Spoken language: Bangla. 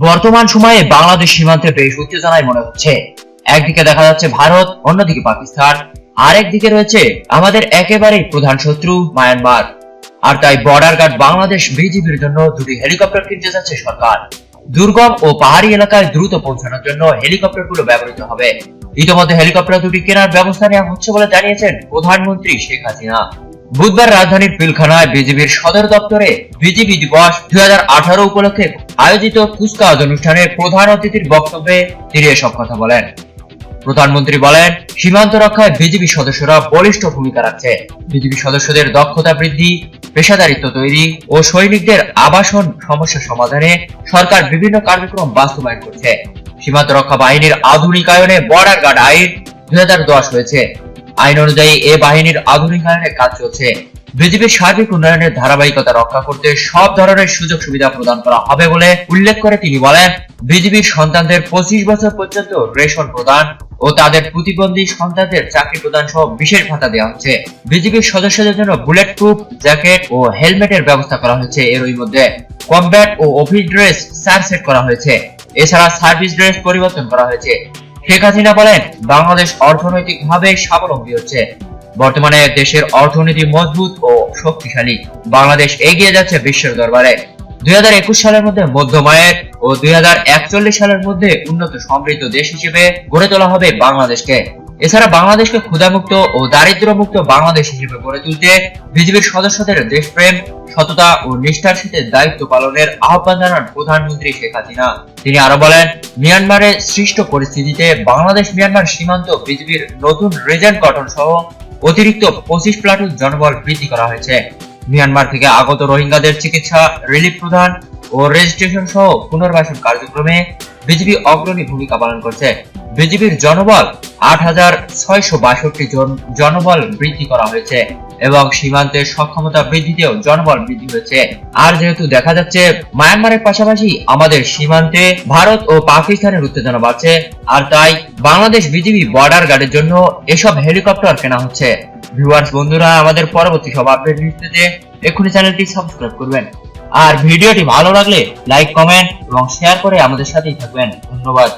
বর্তমান সময়ে বাংলাদেশ সীমান্তে বেশ উত্তেজনায় মনে হচ্ছে। একদিকে দেখা যাচ্ছে ভারত, অন্যদিকে পাকিস্তান। আরেকদিকে রয়েছে আমাদের একেবারেই প্রধান শত্রু, মায়ানমার। আর তাই বর্ডার গার্ড বাংলাদেশ বিজিবির জন্য দুটি হেলিকপ্টার কিনতে যাচ্ছে সরকার। দুর্গম ও পাহাড়ি এলাকায় দ্রুত পৌঁছানোর জন্য হেলিকপ্টারগুলো ব্যবহৃত হবে। ইতিমধ্যে হেলিকপ্টার দুটি কেনার ব্যবস্থা নেওয়া হচ্ছে বলে জানিয়েছেন প্রধানমন্ত্রী শেখ হাসিনা। বুধবার রাজধানীর পিলখানায় বিজিবির সদর দপ্তরে বিজিবি দিবস দুই হাজার উপলক্ষে আয়োজিত কুচকাওয়াজ অনুষ্ঠানে প্রধান অতিথির বক্তব্যে তিনি এসব কথা বলেন। প্রধানমন্ত্রী বলেন, সীমান্ত রক্ষায় বিজিবি সদস্যরা বলিষ্ঠ ভূমিকা রাখছে। বিজিবি সদস্যদের দক্ষতা বৃদ্ধি, পেশাদারিত্ব তৈরি ও সৈনিকদের আবাসন সমস্যা সমাধানে সরকার বিভিন্ন কার্যক্রম বাস্তবায়ন করছে। সীমান্ত রক্ষা বাহিনীর আধুনিকায়নে বর্ডার গার্ড আইন দুই হাজার দশ হয়েছে। আইন অনুযায়ী এ বাহিনীর আধুনিকায়নের কাজ চলছে। বিজেপির সার্বিক উন্নয়নের ধারাবাহিকতা রক্ষা করতে সব ধরনের সুযোগ সুবিধা প্রদান করা হবে বলে উল্লেখ করে তিনি বলেন বিজেপির সন্তানদের পঁচিশ বছর পর্যন্ত রেশন প্রদান ও তাদের প্রতিবন্ধী সন্তানদের চাকরি প্রদান সহ বিশেষ ভাতা দেওয়া হচ্ছে। বিজেপির সদস্যদের জন্য বুলেট প্রুফ জ্যাকেট ও হেলমেটের ব্যবস্থা করা হয়েছে এরই মধ্যে কমব্যাট ও অফিস ড্রেস চার সেট করা হয়েছে। এছাড়া সার্ভিস ড্রেস পরিবর্তন করা হয়েছে। শেখ হাসিনা বলেন, বাংলাদেশ অর্থনৈতিকভাবে স্বাবলম্বী হচ্ছে। বর্তমানে দেশের অর্থনীতি মজবুত ও শক্তিশালী। বাংলাদেশ এগিয়ে যাচ্ছে বিশ্বের দরবারে। দুই হাজার একুশ সালের মধ্যে মধ্যমায়ের ও দুই হাজার একচল্লিশ সালের মধ্যে উন্নত সমৃদ্ধ দেশ হিসেবে গড়ে তোলা হবে বাংলাদেশকে। এছাড়া বাংলাদেশকে ক্ষুধামুক্ত ও দারিদ্র্যমুক্ত বাংলাদেশ হিসেবে গড়ে তুলতে বিজেপির সদস্যদের দেশপ্রেম, সততা ও নিষ্ঠার সাথে দায়িত্ব পালনের আহ্বান জানান প্রধানমন্ত্রী শেখ হাসিনা। তিনি আরও বলেন, মিয়ানমারে সৃষ্ট পরিস্থিতিতে বাংলাদেশ মিয়ানমার সীমান্ত বিজেপির নতুন রিজেন্ট গঠন সহ অতিরিক্ত পঁচিশ প্লাটুন জনবল বৃদ্ধি করা হয়েছে। মিয়ানমার থেকে আগত রোহিঙ্গাদের চিকিৎসা, রিলিফ প্রদান ও রেজিস্ট্রেশন সহ পুনর্বাসন কার্যক্রমে বিজেপি অগ্রণী ভূমিকা পালন করছে। বিজেপির জনবল আট হাজার ছয়শো বাষট্টি জন জনবল বৃদ্ধি করা হয়েছে এবং সীমান্তের সক্ষমতা বৃদ্ধিতেও জনবল বৃদ্ধি হয়েছে। আর যেহেতু দেখা যাচ্ছে, মায়ানমারের পাশাপাশি আমাদের সীমান্তে ভারত ও পাকিস্তানের উত্তেজনা বাড়ছে, আর তাই বাংলাদেশ বিজিবি বর্ডার গার্ডের জন্য এসব হেলিকপ্টার কেনা হচ্ছে। ভিউয়ার্স বন্ধুরা, আমাদের পরবর্তী সব আপডেট পেতে এক্ষুনি চ্যানেলটি সাবস্ক্রাইব করবেন। আর ভিডিওটি ভালো লাগলে লাইক কমেন্ট এবং শেয়ার করে আমাদের সাথেই থাকবেন। ধন্যবাদ।